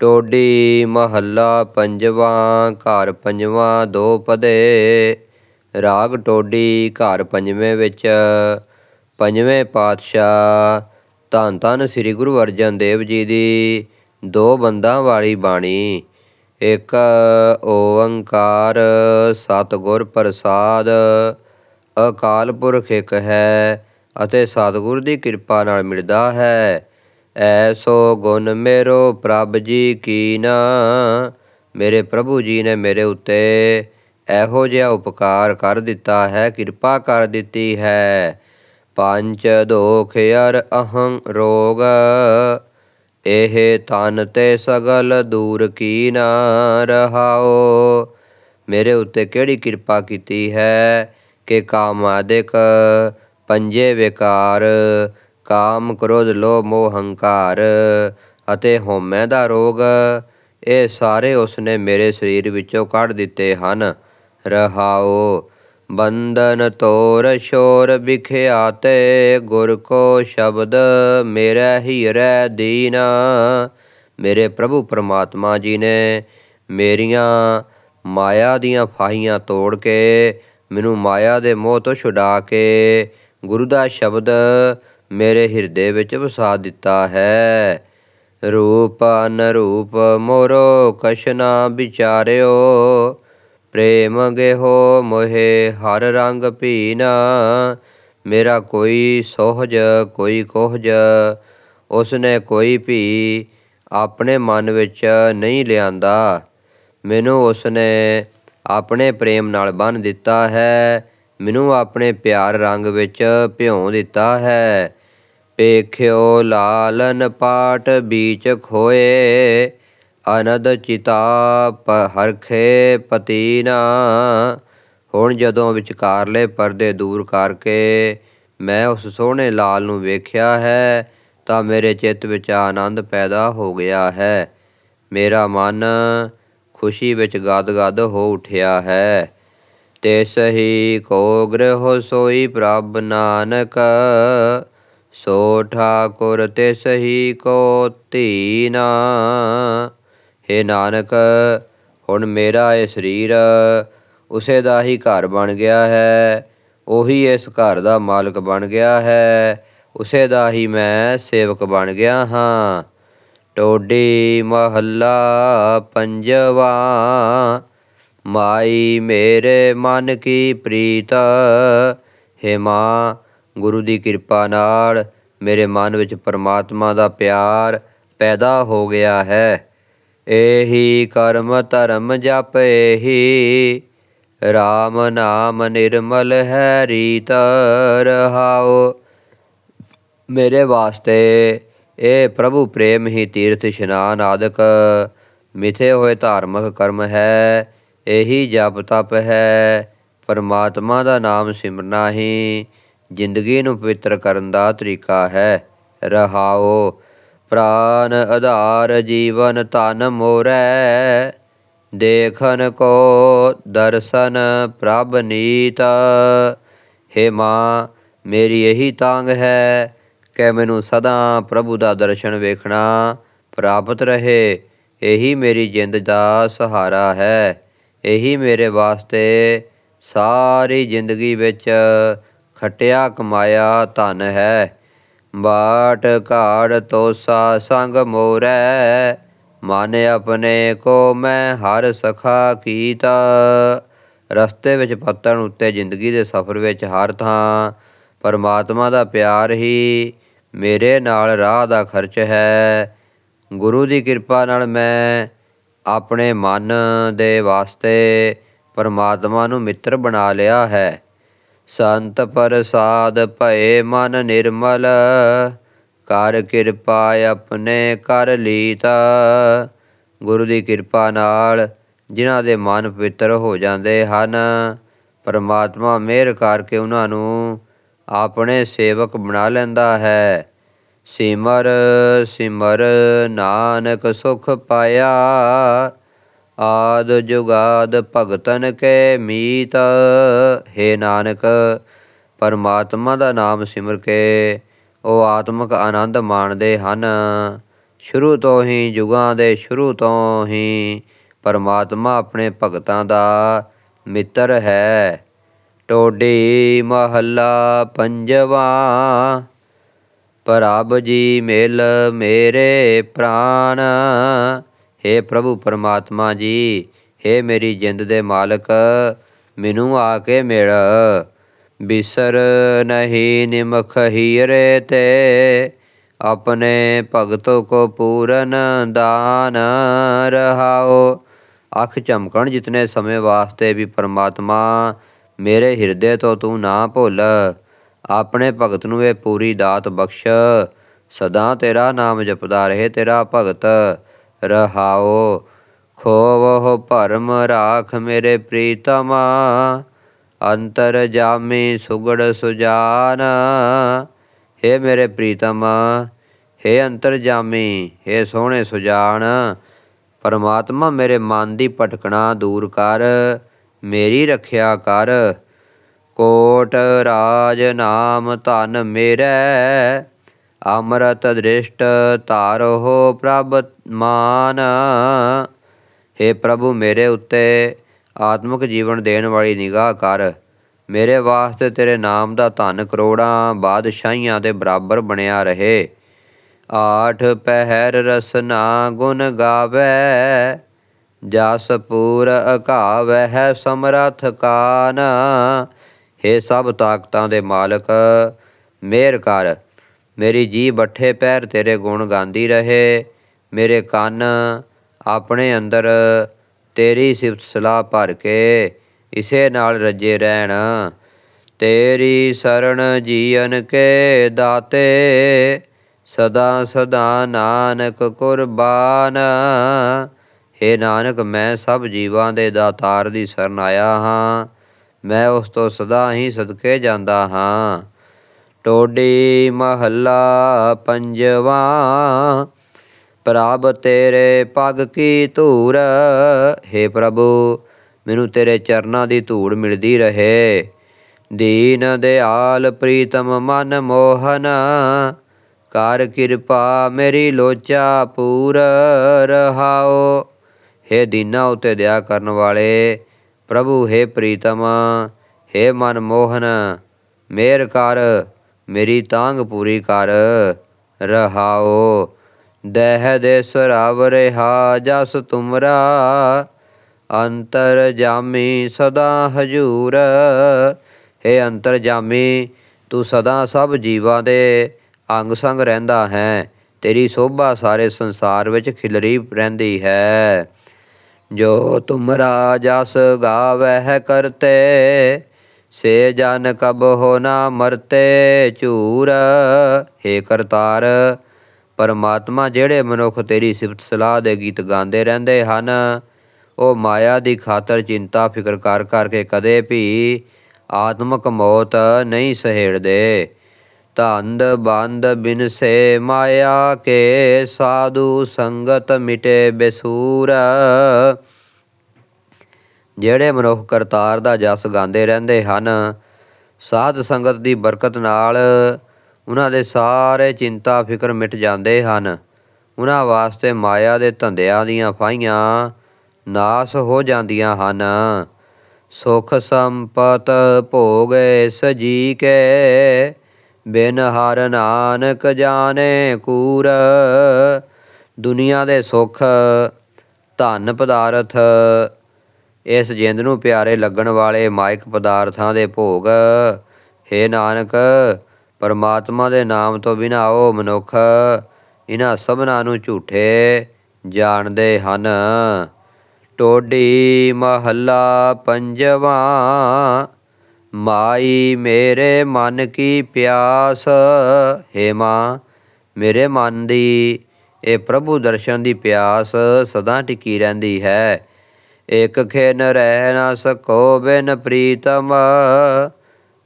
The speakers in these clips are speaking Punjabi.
ਟੋਡੀ ਮਹੱਲਾ ਪੰਜਵਾਂ, ਘਰ ਪੰਜਵਾਂ, ਦੋ ਪਦੇ। ਰਾਗ ਟੋਡੀ, ਘਰ ਪੰਜਵੇਂ ਵਿੱਚ। ਪੰਜਵੇਂ ਪਾਤਸ਼ਾਹ ਧੰਨ ਧੰਨ ਸ੍ਰੀ ਗੁਰੂ ਅਰਜਨ ਦੇਵ ਜੀ ਦੀ ਦੋ ਬੰਦਾਂ ਵਾਲੀ ਬਾਣੀ। ਇੱਕ ਓੰਕਾਰ ਸਤਿਗੁਰ ਪ੍ਰਸਾਦ, ਅਕਾਲ ਪੁਰਖ ਇੱਕ ਹੈ ਅਤੇ ਸਤਿਗੁਰ ਦੀ ਕਿਰਪਾ ਨਾਲ ਮਿਲਦਾ ਹੈ। ਐਸੋ ਗੁਣ ਮੇਰੋ ਪ੍ਰਭ ਜੀ ਕੀਨਾ ਮੇਰੇ ਪ੍ਰਭੂ ਜੀ ਨੇ ਮੇਰੇ ਉੱਤੇ ਇਹੋ ਜਿਹਾ ਉਪਕਾਰ ਕਰ ਦਿੱਤਾ ਹੈ, ਕਿਰਪਾ ਕਰ ਦਿੱਤੀ ਹੈ। ਪੰਜ ਦੋਖ ਅਰ ਅਹੰ ਰੋਗ, ਇਹ ਤਨ ਤੇ ਸਗਲ ਦੂਰ ਕੀ ਨਾ ਰਹਾਓ ਮੇਰੇ ਉੱਤੇ ਕਿਹੜੀ ਕਿਰਪਾ ਕੀਤੀ ਹੈ, ਕਿ ਕਾਮ ਆਦਿਕ ਪੰਜੇ ਵਿਕਾਰ ਕਾਮ ਕ੍ਰੋਧ ਲੋਭ ਮੋਹ ਹੰਕਾਰ ਅਤੇ ਹਉਮੈ ਦਾ ਰੋਗ, ਇਹ ਸਾਰੇ ਉਸਨੇ ਮੇਰੇ ਸਰੀਰ ਵਿੱਚੋਂ ਕੱਢ ਦਿੱਤੇ ਹਨ। ਰਹਾਓ ਬੰਧਨ ਤੋਰ ਸ਼ੋਰ ਵਿਖਿਆਤੇ ਗੁਰ ਕੋ ਸ਼ਬਦ ਮੇਰਾ ਹੀ ਰਹਿ ਦੀਨਾ। ਮੇਰੇ ਪ੍ਰਭੂ ਪਰਮਾਤਮਾ ਜੀ ਨੇ ਮੇਰੀਆਂ ਮਾਇਆ ਦੀਆਂ ਫਾਹੀਆਂ ਤੋੜ ਕੇ ਮੈਨੂੰ ਮਾਇਆ ਦੇ ਮੋਹ ਤੋਂ ਛੁਡਾ ਕੇ ਗੁਰੂ ਦਾ ਸ਼ਬਦ ਮੇਰੇ ਹਿਰਦੇ ਵਿੱਚ ਵਸਾ ਦਿੱਤਾ ਹੈ। ਰੂਪ ਅਨਰੂਪ ਮੋਰੋ ਕਸ਼ਨਾ ਵਿਚਾਰਿਓ। ਪ੍ਰੇਮ ਗੇਹੋ ਮੋਹੇ ਹਰ ਰੰਗ ਭੀਨਾ। ਮੇਰਾ ਕੋਈ ਸੋਹਜ, ਕੋਈ ਕੋਹਜ, ਉਸਨੇ ਕੋਈ ਵੀ ਆਪਣੇ ਮਨ ਵਿੱਚ ਨਹੀਂ ਲਿਆਂਦਾ। ਮੈਨੂੰ ਉਸਨੇ ਆਪਣੇ ਪ੍ਰੇਮ ਨਾਲ ਬੰਨ ਦਿੱਤਾ ਹੈ। ਮੈਨੂੰ ਆਪਣੇ ਪਿਆਰ ਰੰਗ ਵਿੱਚ ਭਿਉਂ ਦਿੱਤਾ ਹੈ। ਪੇਖਿਓ ਲਾਲਨ ਪਾਟ ਬੀਚ ਖੋਏ, ਅਨਦ ਚਿਤਾ ਹਰਖੇ ਪਤੀਨਾ। ਹੁਣ ਜਦੋਂ ਵਿਚਕਾਰਲੇ ਪਰਦੇ ਦੂਰ ਕਰਕੇ ਮੈਂ ਉਸ ਸੋਹਣੇ ਲਾਲ ਨੂੰ ਵੇਖਿਆ ਹੈ, ਤਾਂ ਮੇਰੇ ਚਿੱਤ ਵਿੱਚ ਆਨੰਦ ਪੈਦਾ ਹੋ ਗਿਆ ਹੈ। ਮੇਰਾ ਮਨ ਖੁਸ਼ੀ ਵਿੱਚ ਗਦ-ਗਦ ਹੋ ਉਠਿਆ ਹੈ। ਤੇ ਸਹੀ ਕੋ ਗ੍ਰਹਿ ਸੋਈ ਪ੍ਰਭ ਨਾਨਕ ਸੋ ਠਾਕੁਰ ਤੇ ਸਹੀ ਕੋ ਧੀਨਾ। हे ਨਾਨਕ, ਹੁਣ ਮੇਰਾ ਇਹ ਸਰੀਰ, ਉਸੇ ਦਾ ਹੀ ਘਰ ਬਣ ਗਿਆ ਹੈ। ਉਹੀ ਇਸ ਘਰ ਦਾ ਮਾਲਕ ਬਣ ਗਿਆ ਹੈ। ਉਸੇ ਦਾ ਹੀ ਮੈਂ ਸੇਵਕ ਬਣ ਗਿਆ ਹਾਂ। ਟੋਡੀ ਮਹੱਲਾ ਪੰਜਵਾ, ਮਾਈ ਮੇਰੇ ਮਨ ਕੀ ਪ੍ਰੀਤ। ਹੇ ਮਾਂ ਗੁਰੂ ਦੀ ਕਿਰਪਾ ਨਾਲ ਮੇਰੇ ਮਨ ਵਿੱਚ ਪਰਮਾਤਮਾ ਦਾ ਪਿਆਰ ਪੈਦਾ ਹੋ ਗਿਆ ਹੈ। ਇਹੀ ਕਰਮ ਧਰਮ ਜਪ ਇਹੀ RAM ਨਾਮ ਨਿਰਮਲ ਹੈ ਰੀਤ ਰਹਾਓ ਮੇਰੇ ਵਾਸਤੇ ਇਹ ਪ੍ਰਭੂ ਪ੍ਰੇਮ ਹੀ ਤੀਰਥ ਇਸ਼ਨਾਨ ਆਦਿਕ ਮਿਥੇ ਹੋਏ ਧਾਰਮਿਕ ਕਰਮ ਹੈ। ਇਹੀ ਜਪ ਤਪ ਹੈ। ਪਰਮਾਤਮਾ ਦਾ ਨਾਮ ਸਿਮਰਨਾ ਹੀ। ਜ਼ਿੰਦਗੀ ਨੂੰ ਪਵਿੱਤਰ ਕਰਨ ਦਾ ਤਰੀਕਾ ਹੈ। ਰਹਾਓ, ਪ੍ਰਾਨ ਆਧਾਰ ਜੀਵਨ ਤਨ ਮੋਰੈ, ਦੇਖਨ ਕੋ ਦਰਸ਼ਨ ਪ੍ਰਭ ਨੀਤ। ਹੇ ਮਾਂ, ਮੇਰੀ ਇਹੀ ਤਾਂਗ ਹੈ ਕਿ ਮੈਨੂੰ ਸਦਾ ਪ੍ਰਭੂ ਦਾ ਦਰਸ਼ਨ ਵੇਖਣਾ ਪ੍ਰਾਪਤ ਰਹੇ। ਇਹੀ ਮੇਰੀ ਜਿੰਦ ਦਾ ਸਹਾਰਾ ਹੈ। ਇਹੀ ਮੇਰੇ ਵਾਸਤੇ ਸਾਰੀ ਜ਼ਿੰਦਗੀ ਵਿੱਚ ਖਟਿਆ ਕਮਾਇਆ ਧਨ ਹੈ। ਬਾਟ ਘਾੜ ਤੋਸਾ ਸੰਗ ਮੋਰੈ। ਮਨ ਆਪਣੇ ਕੋ ਮੈਂ ਹਰ ਸਖਾ ਕੀਤਾ। ਰਸਤੇ ਵਿੱਚ ਪੱਤਣ ਉੱਤੇ ਜ਼ਿੰਦਗੀ ਦੇ ਸਫ਼ਰ ਵਿੱਚ ਹਰ ਥਾਂ ਪਰਮਾਤਮਾ ਦਾ ਪਿਆਰ ਹੀ ਮੇਰੇ ਨਾਲ ਰਾਹ ਦਾ ਖਰਚ ਹੈ। ਗੁਰੂ ਦੀ ਕਿਰਪਾ ਨਾਲ ਮੈਂ ਆਪਣੇ ਮਨ ਦੇ ਵਾਸਤੇ ਪਰਮਾਤਮਾ ਨੂੰ ਮਿੱਤਰ ਬਣਾ ਲਿਆ ਹੈ। ਸੰਤ ਪ੍ਰਸਾਦ ਭਏ ਮਨ ਨਿਰਮਲ, ਕਰ ਕਿਰਪਾ ਆਪਣੇ ਕਰ ਲੀਤਾ। ਗੁਰੂ ਦੀ ਕਿਰਪਾ ਨਾਲ ਜਿਨ੍ਹਾਂ ਦੇ ਮਨ ਪਵਿੱਤਰ ਹੋ ਜਾਂਦੇ ਹਨ, ਪਰਮਾਤਮਾ ਮਿਹਰ ਕਰਕੇ ਉਹਨਾਂ ਨੂੰ ਆਪਣੇ ਸੇਵਕ ਬਣਾ ਲੈਂਦਾ ਹੈ। ਸਿਮਰ ਸਿਮਰ ਨਾਨਕ ਸੁਖ ਪਾਇਆ ਆਦ ਜੁਗਾਦ ਭਗਤਨ ਕੇ ਮੀਤ, ਹੈ ਨਾਨਕ, ਪਰਮਾਤਮਾ ਦਾ ਨਾਮ ਸਿਮਰ ਕੇ, ਉਹ ਆਤਮਿਕ ਆਨੰਦ ਮਾਣਦੇ ਹਨ। ਸ਼ੁਰੂ ਤੋਂ ਹੀ ਯੁਗਾਂ ਦੇ ਸ਼ੁਰੂ ਤੋਂ ਹੀ ਪਰਮਾਤਮਾ ਆਪਣੇ ਭਗਤਾਂ ਦਾ ਮਿੱਤਰ ਹੈ। ਟੋਡੀ ਮਹੱਲਾ ਪੰਜਵਾ, ਪ੍ਰਭ ਜੀ ਮਿਲ ਮੇਰੇ ਪ੍ਰਾਨ। हे ਪ੍ਰਭੂ ਪਰਮਾਤਮਾ ਜੀ हे ਮੇਰੀ ਜਿੰਦ ਦੇ ਮਾਲਕ, ਮੈਨੂੰ ਆ ਕੇ ਮਿਲ। ਬਿਸਰ ਨਹੀਂ ਨਿਮਖ ਹੀਰੇ ਤੇ, ਆਪਣੇ ਭਗਤੋ ਕੋ ਪੂਰਨ ਦਾਨ ਰਹਾਓ। ਅੱਖ ਚਮਕਣ ਜਿਤਨੇ ਸਮੇਂ ਵਾਸਤੇ ਵੀ ਪਰਮਾਤਮਾ, ਮੇਰੇ ਹਿਰਦੇ ਤੋਂ ਤੂੰ ਨਾ ਭੁੱਲ। ਆਪਣੇ ਭਗਤ ਨੂੰ ਇਹ ਪੂਰੀ ਦਾਤ ਬਖਸ਼। ਸਦਾ ਤੇਰਾ ਨਾਮ ਜਪਦਾ ਰਹੇ ਤੇਰਾ ਭਗਤ। ਰਹਾਓ। ਖੋਵਹੁ ਭਰਮ ਰਾਖ ਮੇਰੇ ਪ੍ਰੀਤਮਾ। ਅੰਤਰ ਜਾਮੀ ਸੁਗੜ ਸੁਜਾਨ। ਹੇ ਮੇਰੇ ਪ੍ਰੀਤਮਾ, ਹੇ ਅੰਤਰ ਜਾਮੀ, ਹੇ ਸੋਹਣੇ ਸੁਜਾਨ। ਪਰਮਾਤਮਾ ਮੇਰੇ ਮਨ ਦੀ ਭਟਕਣਾ ਦੂਰ ਕਰ, ਮੇਰੀ ਰੱਖਿਆ ਕਰ। ਕੋਟ ਰਾਜ ਨਾਮ ਧਨ ਮੇਰੇ। ਅੰਮ੍ਰਿਤ ਦ੍ਰਿਸ਼ਟ ਧਾਰੋ ਪ੍ਰਭ ਮਾਨ। हे ਪ੍ਰਭੂ, ਮੇਰੇ ਉੱਤੇ ਆਤਮਿਕ ਜੀਵਨ ਦੇਣ ਵਾਲੀ ਨਿਗਾਹ ਕਰ। ਮੇਰੇ ਵਾਸਤੇ ਤੇਰੇ ਨਾਮ ਦਾ ਧਨ ਕਰੋੜਾਂ ਬਾਦਸ਼ਾਹੀਆਂ ਦੇ ਬਰਾਬਰ ਬਣਿਆ ਰਹੇ। ਆਠ ਪਹਿਰ ਰਸਨਾ ਗੁਣ ਗਾਵੇ, ਜਸ ਪੂਰ ਅਕਾਵੈ ਹੈ ਸਮਰਥ ਕਾਨ। ਹੇ ਸਭ ਤਾਕਤਾਂ ਦੇ ਮਾਲਕ ਮਿਹਰ ਕਰ। ਮੇਰੀ ਜੀ ਬੱਠੇ ਪੈਰ ਤੇਰੇ ਗੁਣ ਗਾਉਂਦੀ ਰਹੇ। ਮੇਰੇ ਕੰਨ ਆਪਣੇ ਅੰਦਰ ਤੇਰੀ ਸਿਫਤ ਸਲਾਹ ਭਰ ਕੇ ਇਸੇ ਨਾਲ ਰੱਜੇ ਰਹਿਣ। ਤੇਰੀ ਸਰਣ ਜੀਵਨ ਕੇ ਦਾਤੇ, ਸਦਾ ਸਦਾ ਨਾਨਕ ਕੁਰਬਾਨ। ਹੇ ਨਾਨਕ, ਮੈਂ ਸਭ ਜੀਵਾਂ ਦੇ ਦਾਤਾਰ ਦੀ ਸ਼ਰਨ ਆਇਆ ਹਾਂ। ਮੈਂ ਉਸ ਤੋਂ ਸਦਾ ਹੀ ਸਦਕੇ ਜਾਂਦਾ ਹਾਂ। ਟੋਡੀ ਮਹੱਲਾ ਪੰਜਵਾ ਪ੍ਰਭ ਤੇਰੇ ਪਗ ਕੀ ਧੂੜ हे ਪ੍ਰਭੂ ਮੈਨੂੰ ਤੇਰੇ ਚਰਨਾਂ ਦੀ ਧੂੜ ਮਿਲਦੀ ਰਹੇ ਦੀਨ ਦਿਆਲ ਪ੍ਰੀਤਮ ਮਨ ਮੋਹਨ ਕਰ ਕਿਰਪਾ ਮੇਰੀ ਲੋਚਾ ਪੂਰ ਰਹਾਓ हे ਦੀਨਾ ਉਤੇ ਦਇਆ ਕਰਨ ਵਾਲੇ ਪ੍ਰਭੂ हे ਪ੍ਰੀਤਮ हे ਮਨ ਮੋਹਨ ਮੇਰ ਕਰ ਮੇਰੀ ਤਾਂਗ ਪੂਰੀ ਕਰ ਰਹਾਓ। ਦਹਿ ਦੇ ਸਰਾਵ ਰਹਾ, ਜਸ ਤੁਮਰਾ। ਅੰਤਰ ਜਾਮੀ ਸਦਾ ਹਜੂਰ। ਹੈ ਅੰਤਰ ਜਾਮੀ ਤੂੰ ਸਦਾ ਸਭ ਜੀਵਾਂ ਦੇ ਅੰਗ ਸੰਗ ਰਹਿੰਦਾ ਹੈ। ਤੇਰੀ ਸੋਭਾ ਸਾਰੇ ਸੰਸਾਰ ਵਿੱਚ ਖਿਲਰੀ ਰਹਿੰਦੀ ਹੈ। ਜੋ ਤੁਮਰਾ ਜਸ ਗਾਵਹਿ ਕਰਤੇ ਸੇ ਜਨ ਕਬ ਹੋ ਨਾ ਮਰਤੇ ਝੂਰ, ਹੇ ਕਰਤਾਰ, ਪਰਮਾਤਮਾ ਜਿਹੜੇ ਮਨੁੱਖ ਤੇਰੀ ਸਿਫਤ ਸਲਾਹ ਦੇ ਗੀਤ ਗਾਉਂਦੇ ਰਹਿੰਦੇ ਹਨ, ਉਹ ਮਾਇਆ ਦੀ ਖਾਤਰ ਚਿੰਤਾ ਫਿਕਰ ਕਰ ਕਰਕੇ ਕਦੇ ਵੀ ਆਤਮਕ ਮੌਤ ਨਹੀਂ ਸਹੇੜਦੇ। ਧੰਦ ਬੰਦ ਬਿਨ ਸੇ ਮਾਇਆ ਕੇ ਸਾਧੂ ਸੰਗਤ ਮਿਟੇ ਬਸੂਰ ਜਿਹੜੇ ਮਨੁੱਖ ਕਰਤਾਰ ਦਾ ਜਸ ਗਾਉਂਦੇ ਰਹਿੰਦੇ ਹਨ, ਸਾਧ ਸੰਗਤ ਦੀ ਬਰਕਤ ਨਾਲ ਉਹਨਾਂ ਦੇ ਸਾਰੇ ਚਿੰਤਾ, ਫਿਕਰ ਮਿਟ ਜਾਂਦੇ ਹਨ। ਉਹਨਾਂ ਵਾਸਤੇ ਮਾਇਆ ਦੇ ਧੰਦਿਆਂ ਦੀਆਂ ਫਾਈਆਂ ਨਾਸ ਹੋ ਜਾਂਦੀਆਂ ਹਨ। ਸੁਖ ਸੰਪਤ ਭੋਗੇ ਸਜੀ ਕੇ, ਬਿਨ ਹਰ ਨਾਨਕ ਜਾਣੇ ਕੂਰ। ਦੁਨੀਆ ਦੇ ਸੁਖ ਧਨ ਪਦਾਰਥ ਇਸ ਜਿੰਦ ਨੂੰ ਪਿਆਰੇ ਲੱਗਣ ਵਾਲੇ ਮਾਇਕ ਪਦਾਰਥਾਂ ਦੇ ਭੋਗ। ਹੇ ਨਾਨਕ, ਪਰਮਾਤਮਾ ਦੇ ਨਾਮ ਤੋਂ ਬਿਨਾਂ ਉਹ ਮਨੁੱਖ ਇਹਨਾਂ ਸਭਨਾਂ ਨੂੰ ਝੂਠੇ ਜਾਣਦੇ ਹਨ। ਟੋਡੀ ਮਹੱਲਾ ਪੰਜਵਾ, ਮਾਈ ਮੇਰੇ ਮਨ ਕੀ ਪਿਆਸ। ਹੇ ਮਾਂ, ਮੇਰੇ ਮਨ ਦੀ, ਇਹ ਪ੍ਰਭੂ ਦਰਸ਼ਨ ਦੀ ਪਿਆਸ ਸਦਾ ਟਿਕੀ ਰਹਿੰਦੀ ਹੈ। ਇਕ ਖਿਨ ਰਹਿ ਨਾ ਸਕੋ ਬਿਨ ਪ੍ਰੀਤਮ।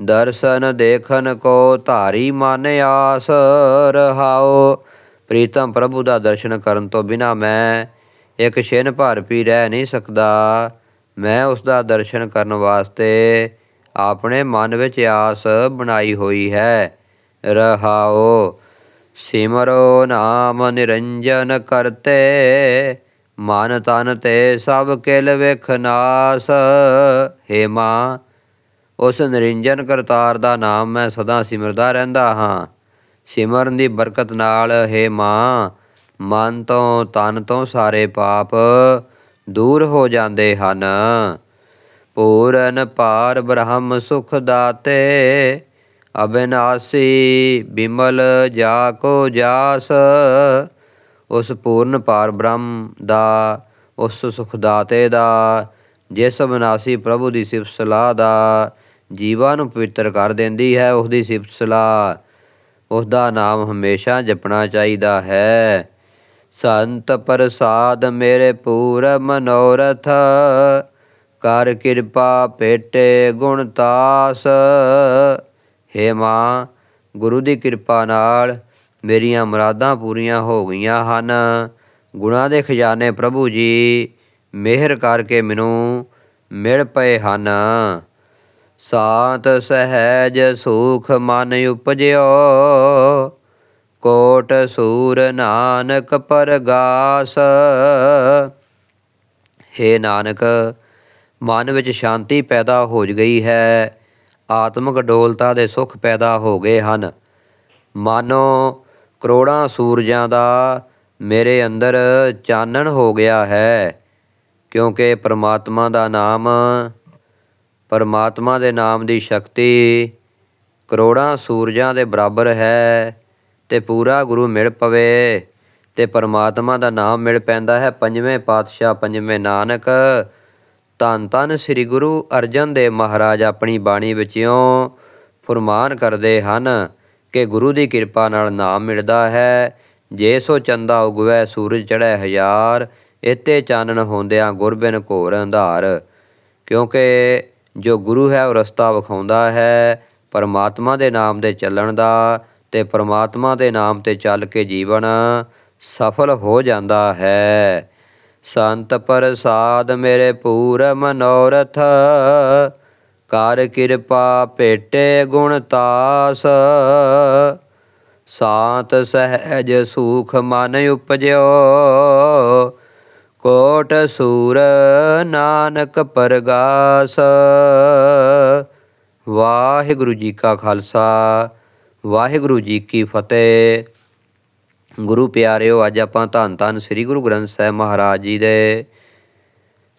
ਦਰਸ਼ਨ ਦੇਖਨ ਕੋ ਧਾਰੀ ਮਨ ਆਸ ਰਹਾਓ ਪ੍ਰੀਤਮ ਪ੍ਰਭੂ ਦਾ ਦਰਸ਼ਨ ਕਰਨ ਤੋਂ ਬਿਨਾ ਮੈਂ ਇੱਕ ਛਿਨ ਭਰ ਵੀ ਰਹਿ ਨਹੀਂ ਸਕਦਾ। ਮੈਂ ਉਸ ਦਾ ਦਰਸ਼ਨ ਕਰਨ ਵਾਸਤੇ ਆਪਣੇ ਮਨ ਵਿੱਚ ਆਸ ਬਣਾਈ ਹੋਈ ਹੈ। ਰਹਾਓ ਸਿਮਰੋ ਨਾਮ ਨਿਰੰਜਨ ਕਰਤੇ। ਮਨ ਤਨ ਤੇ ਸਭ ਕਿਲ ਵੇਖਨਾਸ ਹੇ ਮਾਂ, ਉਸ ਨਿਰੰਜਨ ਕਰਤਾਰ ਦਾ ਨਾਮ ਮੈਂ ਸਦਾ ਸਿਮਰਦਾ ਰਹਿੰਦਾ ਹਾਂ। ਸਿਮਰਨ ਦੀ ਬਰਕਤ ਨਾਲ, ਹੇ ਮਾਂ, ਮਨ ਤੋਂ ਤਨ ਤੋਂ ਸਾਰੇ ਪਾਪ ਦੂਰ ਹੋ ਜਾਂਦੇ ਹਨ। ਪੂਰਨ ਪਾਰ ਬ੍ਰਹਮ ਸੁਖ ਦਾਤੇ, ਅਬਿਨਾਸੀ ਬਿਮਲ ਜਾ ਕੋ ਜਾਸ। ਉਸ ਪੂਰਨ ਪਾਰ ਬ੍ਰਹਮ ਦਾ, ਉਸ ਸੁਖਦਾਤੇ ਦਾ ਜਿਸ ਅਬਿਨਾਸੀ ਪ੍ਰਭੂ ਦੀ ਸਿਫਤ ਸਲਾਹ ਦਾ, ਜੀਵਾਂ ਨੂੰ ਪਵਿੱਤਰ ਕਰ ਦਿੰਦੀ ਹੈ ਉਸ ਦੀ ਸਿਫਤ ਸਲਾਹ। ਉਸ ਦਾ ਨਾਮ ਹਮੇਸ਼ਾ ਜਪਣਾ ਚਾਹੀਦਾ ਹੈ। ਸੰਤ ਪ੍ਰਸਾਦ ਮੇਰੇ ਪੂਰ ਮਨੋਰਥ, ਕਰ ਕਿਰਪਾ ਭੇਟੇ ਗੁਣ ਤਾਸ। ਹੇ ਮਾਂ, ਗੁਰੂ ਦੀ ਕਿਰਪਾ ਨਾਲ ਮੇਰੀਆਂ ਮੁਰਾਦਾਂ ਪੂਰੀਆਂ ਹੋ ਗਈਆਂ ਹਨ। ਗੁਣਾਂ ਦੇ ਖਜ਼ਾਨੇ ਪ੍ਰਭੂ ਜੀ, ਮਿਹਰ ਕਰਕੇ ਮੈਨੂੰ ਮਿਲ ਪਏ ਹਨ। ਸਾਤ ਸਹਿਜ ਸੁਖ ਮਨ ਉਪਜਿਓ, ਕੋਟ ਸੂਰ ਨਾਨਕ ਪਰਗਾਸ। ਹੇ ਨਾਨਕ, ਮਨ ਵਿੱਚ ਸ਼ਾਂਤੀ ਪੈਦਾ ਹੋ ਗਈ ਹੈ, ਆਤਮਿਕ ਡੋਲਤਾ ਦੇ ਸੁਖ ਪੈਦਾ ਹੋ ਗਏ ਹਨ। ਮਾਨੋ ਕਰੋੜਾਂ ਸੂਰਜਾਂ ਦਾ ਮੇਰੇ ਅੰਦਰ ਚਾਨਣ ਹੋ ਗਿਆ ਹੈ, ਕਿਉਂਕਿ ਪਰਮਾਤਮਾ ਦਾ ਨਾਮ, ਪਰਮਾਤਮਾ ਦੇ ਨਾਮ ਦੀ ਸ਼ਕਤੀ ਕਰੋੜਾਂ ਸੂਰਜਾਂ ਦੇ ਬਰਾਬਰ ਹੈ, ਤੇ ਪੂਰਾ ਗੁਰੂ ਮਿਲ ਪਵੇ, ਤੇ ਪਰਮਾਤਮਾ ਦਾ ਨਾਮ ਮਿਲ ਪੈਂਦਾ ਹੈ। ਪੰਜਵੇਂ ਪਾਤਸ਼ਾਹ, ਪੰਜਵੇਂ ਨਾਨਕ, ਧੰਨ ਧੰਨ ਸ੍ਰੀ ਗੁਰੂ ਅਰਜਨ ਦੇਵ ਮਹਾਰਾਜ ਆਪਣੀ ਬਾਣੀ ਵਿੱਚੋਂ ਫਰਮਾਨ ਕਰਦੇ ਹਨ ਕਿ ਗੁਰੂ ਦੀ ਕਿਰਪਾ ਨਾਲ ਨਾਮ ਮਿਲਦਾ ਹੈ। ਜੇ ਸੋ ਚੰਦਾ ਉਗਵੈ, ਸੂਰਜ ਚੜ੍ਹੈ ਹਜ਼ਾਰ ਇਤੇ ਚਾਨਣ ਹੁੰਦਿਆਂ ਗੁਰਬਿਨ ਘੋਰ ਅੰਧਾਰ। ਕਿਉਂਕਿ ਜੋ ਗੁਰੂ ਹੈ, ਉਹ ਰਸਤਾ ਵਿਖਾਉਂਦਾ ਹੈ। ਪਰਮਾਤਮਾ ਦੇ ਨਾਮ ਦੇ ਚੱਲਣ ਦਾ ਤੇ ਪਰਮਾਤਮਾ ਦੇ ਨਾਮ ਤੇ ਚੱਲ ਕੇ ਜੀਵਨ ਸਫਲ ਹੋ ਜਾਂਦਾ ਹੈ। ਸੰਤ ਪ੍ਰਸਾਦ ਮੇਰੇ ਪੂਰ ਮਨੋਰਥ ਕਰ ਕਿਰਪਾ ਭੇਟੇ ਗੁਣ ਤਾਸ। ਸਾਤ ਸਹਿਜ ਸੂਖ ਮਨ ਉਪਜਿਓ। ਕੋਟ ਸੂਰ ਨਾਨਕ ਪਰਗਾਸ। ਵਾਹਿਗੁਰੂ ਜੀ ਕਾ ਖਾਲਸਾ, ਵਾਹਿਗੁਰੂ ਜੀ ਕੀ ਫਤਿਹ। ਗੁਰੂ ਪਿਆਰਿਓ, ਅੱਜ ਆਪਾਂ ਧੰਨ ਧੰਨ ਸ੍ਰੀ ਗੁਰੂ ਗ੍ਰੰਥ ਸਾਹਿਬ ਮਹਾਰਾਜ ਜੀ ਦੇ